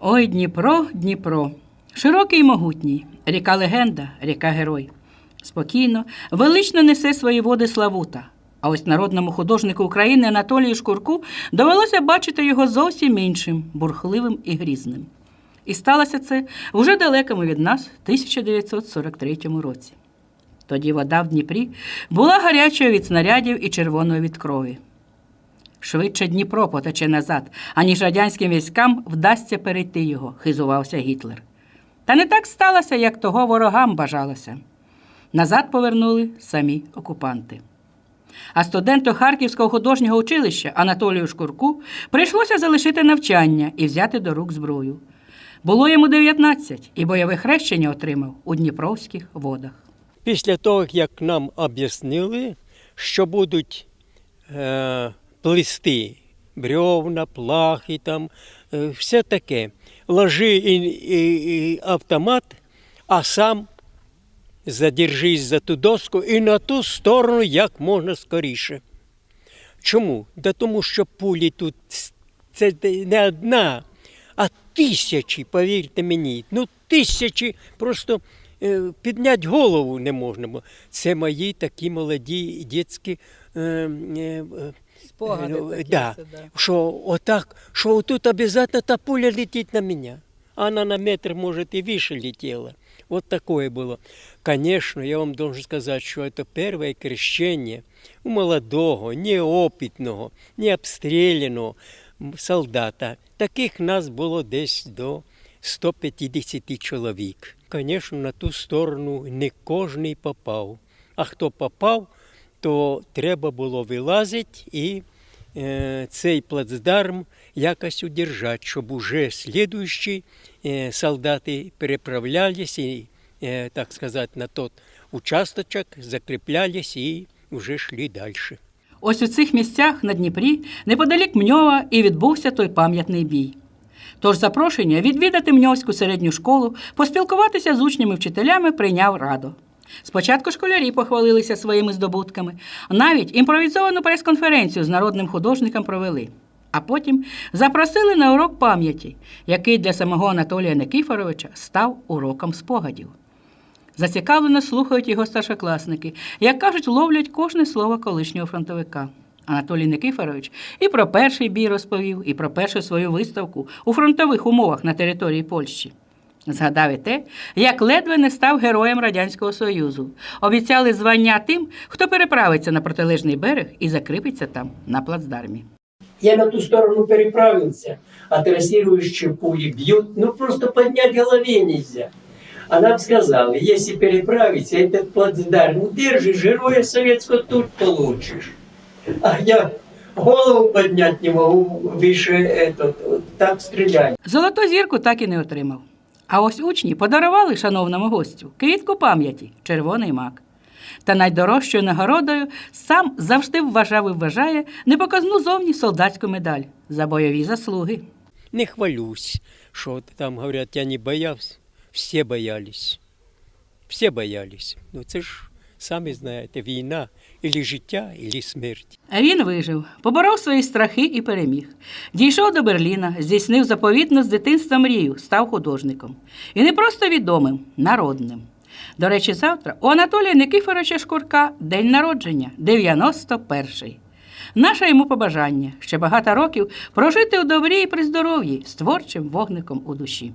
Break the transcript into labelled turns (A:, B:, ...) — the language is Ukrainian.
A: Ой, Дніпро, Дніпро, широкий і могутній, ріка легенда, ріка герой. Спокійно, велично несе свої води Славута. А ось народному художнику України Анатолію Шкурку довелося бачити його зовсім іншим, бурхливим і грізним. І сталося це вже далекому від нас 1943 році. Тоді вода в Дніпрі була гарячою від снарядів і червоною від крові. Швидше Дніпро потече назад, аніж радянським військам вдасться перейти його, хизувався Гітлер. Та не так сталося, як того ворогам бажалося. Назад повернули самі окупанти. А студенту Харківського художнього училища Анатолію Шкурку прийшлося залишити навчання і взяти до рук зброю. Було йому 19, і бойове хрещення отримав у Дніпровських водах.
B: Після того, як нам об'яснили, що будуть е, плести бревна, плахи, там, е, все таке, ложи і, і, і автомат, а сам задержись за ту доску і на ту сторону як можна скоріше. Чому? Да тому що пулі тут це не одна, а тисячі, повірте мені. Ну, тисячі просто підняти голову не можна. було. Це мої такі молоді дітські. Е, е, е,
A: Спогади
B: ну,
A: такі
B: да,
A: це, да.
B: Що отак, що тут обов'язково та пуля летить на мене. Она на метр, может, и выше летела. Вот такое было. Конечно, я вам должен сказать, что это первое крещение у молодого, неопитного, не обстріляного солдата. Таких нас було десь до 150 чоловік. Конечно, на ту сторону не кожний попав. А хто попав, то треба було вилазити і е, цей плацдарм якось удержати, щоб уже слідуючі е, солдати переправлялись і, е, так сказати, на тот участочок закріплялись і вже йшли далі.
A: Ось у цих місцях на Дніпрі, неподалік Мньова, і відбувся той пам'ятний бій. Тож запрошення відвідати Мньовську середню школу, поспілкуватися з учнями-вчителями прийняв радо. Спочатку школярі похвалилися своїми здобутками, навіть імпровізовану прес-конференцію з народним художником провели. А потім запросили на урок пам'яті, який для самого Анатолія Никифоровича став уроком спогадів. Зацікавлено слухають його старшокласники, як кажуть, ловлять кожне слово колишнього фронтовика. Анатолій Никифорович і про перший бій розповів, і про першу свою виставку у фронтових умовах на території Польщі. Згадав і те, як ледве не став героєм Радянського Союзу. Обіцяли звання тим, хто переправиться на протилежний берег і закріпиться там на плацдармі.
C: Я на ту сторону переправился, а трассирующие пули бьют, ну просто поднять голове нельзя. А нам сказали, если переправиться, этот плацдарм, держишь, героя советского тут получишь. А я голову поднять не могу выше этот, так стрелять.
A: Золоту зірку так і не отримав. А ось учні подарували шановному гостю квітку пам'яті, червоний мак. Та найдорожчою нагородою сам завжди вважав і вважає непоказну зовні солдатську медаль за бойові заслуги.
B: Не хвалюсь, що там говорять, я не боявся. Всі боялись. Всі боялись. Ну це ж, самі знаєте, війна, ілі життя, ілі смерть.
A: Він вижив, поборов свої страхи і переміг. Дійшов до Берліна, здійснив заповітну з дитинства мрію, став художником. І не просто відомим, народним. До речі, завтра у Анатолія Никифоровича Шкурка день народження, 91-й. Наше йому побажання ще багато років прожити у добрі і при здоров'ї з творчим вогником у душі.